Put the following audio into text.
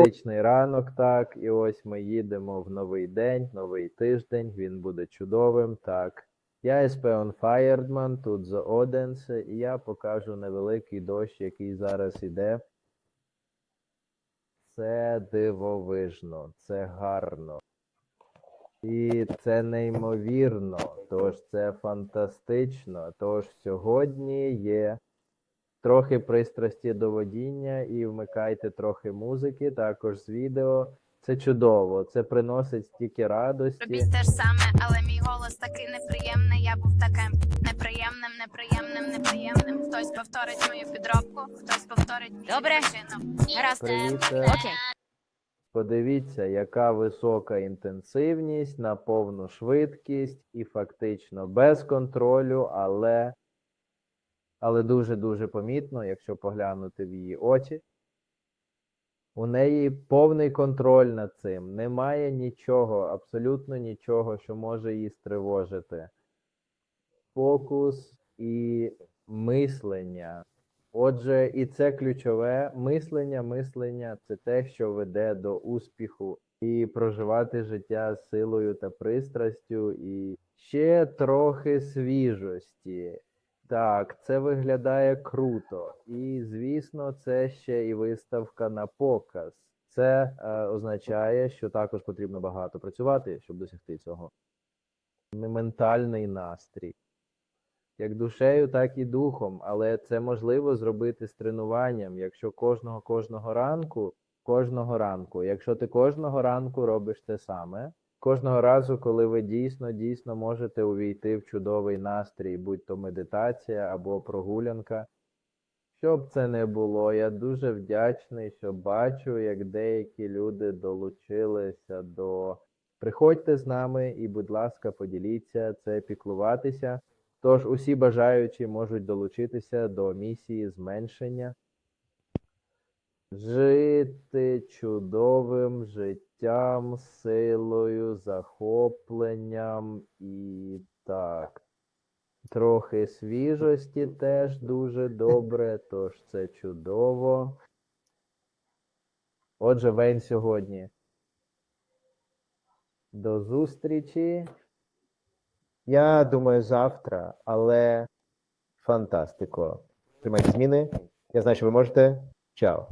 Фантастичний ранок, так. І ось ми їдемо в новий день, новий тиждень. Він буде чудовим. Так. Я Еспеон Фаєрдман, тут за Оденсе, і я покажу невеликий дощ, який зараз іде. Це дивовижно, це гарно. І це неймовірно. Тож це фантастично. Тож сьогодні є трохи пристрасті до водіння і вмикайте трохи музики, також з відео. Це чудово, це приносить стільки радості. Робіть те ж саме, але мій голос такий неприємний. Я був таким неприємним, неприємним, неприємним. Хтось повторить мою підробку, хтось повторить мій Добре. відпочинок. Гаразд. Окей. Подивіться, яка висока інтенсивність на повну швидкість і фактично без контролю, але, але дуже-дуже помітно, якщо поглянути в її очі. У неї повний контроль над цим. Немає нічого, абсолютно нічого, що може її стривожити. Фокус і мислення. Отже, і це ключове мислення. Мислення це те, що веде до успіху, і проживати життя силою та пристрастю, і ще трохи свіжості. Так, це виглядає круто. І, звісно, це ще і виставка на показ. Це е, означає, що також потрібно багато працювати, щоб досягти цього. Ментальний настрій як душею, так і духом, але це можливо зробити з тренуванням, якщо кожного кожного ранку, кожного ранку, якщо ти кожного ранку робиш те саме, кожного разу, коли ви дійсно дійсно можете увійти в чудовий настрій, будь то медитація або прогулянка. Що б це не було, я дуже вдячний, що бачу, як деякі люди долучилися до приходьте з нами і, будь ласка, поділіться це піклуватися. Тож усі бажаючі можуть долучитися до місії зменшення, жити життям, силою, захопленням і так. Трохи свіжості теж дуже добре, тож це чудово. Отже, Вейн сьогодні. До зустрічі. Я думаю, завтра, але фантастико. Приймайте зміни. Я знаю, що ви можете. Чао.